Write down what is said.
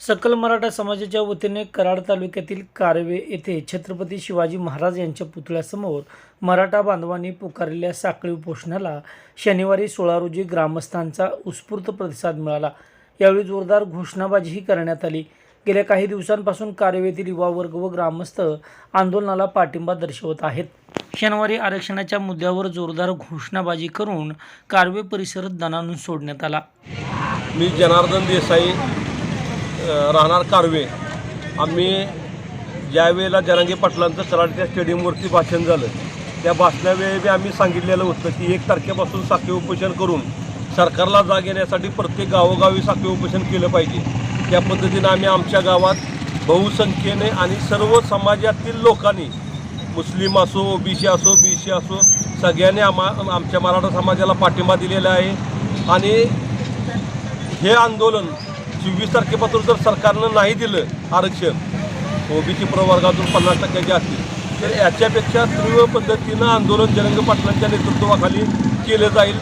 सकल मराठा समाजाच्या वतीने कराड तालुक्यातील कारवे येथे छत्रपती शिवाजी महाराज यांच्या पुतळ्यासमोर मराठा बांधवांनी पुकारलेल्या साखळी उपोषणाला शनिवारी सोळा रोजी ग्रामस्थांचा उत्स्फूर्त प्रतिसाद मिळाला. यावेळी जोरदार घोषणाबाजीही करण्यात आली. गेल्या काही दिवसांपासून कारवेतील युवा वर्ग व ग्रामस्थ आंदोलनाला पाठिंबा दर्शवत आहेत. शनिवारी आरक्षणाच्या मुद्द्यावर जोरदार घोषणाबाजी करून कारवे परिसर दणानून सोडण्यात आला. मी जनार्दन देसाई राहणार कारवे. आम्ही ज्यावेळेला जरांगे पाटलांचं कराडच्या स्टेडियमवरती भाषण झालं त्या भाषणावेळी बी आम्ही सांगितलेलं होतं की एक तारखेपासून साखळी उपोषण करून सरकारला जाग येण्यासाठी प्रत्येक गावोगावी साखळी उपोषण केलं पाहिजे. त्या पद्धतीनं आम्ही आमच्या गावात बहुसंख्येने आणि सर्व समाजातील लोकांनी मुस्लिम असो ओबीसी असो बी सी असो सगळ्यांनी आम्हा आमच्या मराठा समाजाला पाठिंबा दिलेला आहे. आणि हे आंदोलन चोवीस तारखेपासून जर सरकारनं नाही दिलं आरक्षण ओबीसी प्रवर्गातून पन्नास टक्क्याचे असतील. तर याच्यापेक्षा तीव्र पद्धतीनं आंदोलन जरंग पाटलांच्या नेतृत्वाखाली केलं जाईल.